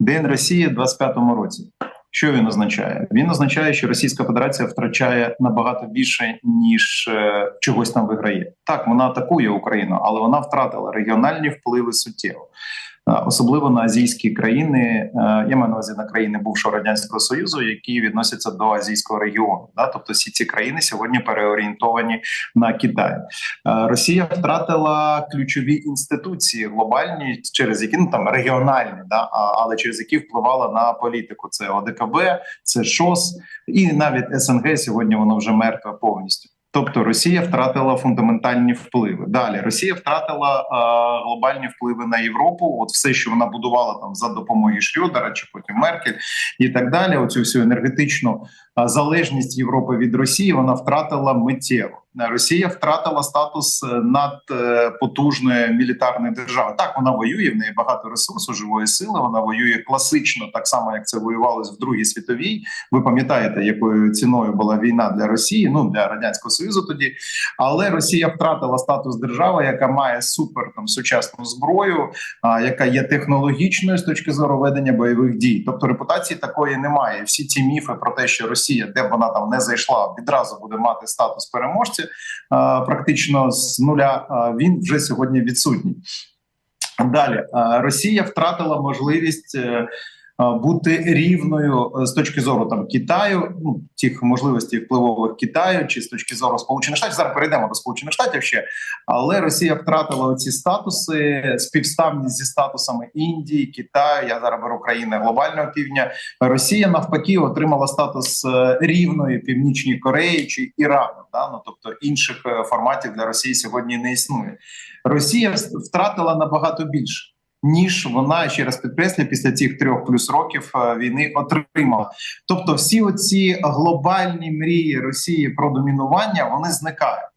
День Росії в 25-му році. Що він означає? Він означає, що Російська Федерація втрачає набагато більше ніж е, чогось там виграє. Так, вона атакує Україну, але вона втратила регіональні впливи суттєво. Особливо на азійські країни, е, я маю на увазі на країни бувшого радянського союзу, які відносяться до азійського регіону. Да? Тобто всі ці країни сьогодні переорієнтовані на Китай. Е, Росія втратила ключові інституції глобальні, через які ну там регіональні, да але через які впливала на політику. Це ОДКБ, це ШОС, і навіть СНГ сьогодні воно вже мертве повністю. Тобто Росія втратила фундаментальні впливи. Далі Росія втратила е, глобальні впливи на Європу. От все, що вона будувала там за допомогою Шрьодера чи потім Меркель і так далі. Оцю всю енергетичну залежність Європи від Росії вона втратила миттєво. Е, Росія втратила статус е, надпотужної мілітарної держави. Так вона воює в неї багато ресурсу, живої сили. Вона воює класично, так само як це воювалось в Другій світовій. Ви пам'ятаєте, якою ціною була війна для Росії? Ну для радянського союзу тоді. Але Росія втратила статус держави, яка має супер там сучасну зброю, а, яка є технологічною з точки зору ведення бойових дій. Тобто репутації такої немає. Всі ці міфи про те, що Росія, де б вона там не зайшла, відразу буде мати статус переможця, практично з нуля. Він вже сьогодні відсутній. Далі Росія втратила можливість. Е, Бути рівною е, з точки зору там Китаю, ну тих можливостей впливових Китаю, чи з точки зору Сполучених Штатів. Зараз перейдемо до Сполучених Штатів ще, але Росія втратила оці статуси співставні зі статусами Індії, Китаю. Я зараз беру країни глобального півдня. Росія навпаки отримала статус е, рівної північній Кореї чи Ірану. Да? Ну, тобто інших форматів для Росії сьогодні не існує. Росія втратила набагато більше. Ніж вона ще раз підкреслю, після цих трьох плюс років е, війни отримала. Тобто, всі оці глобальні мрії Росії про домінування вони зникають.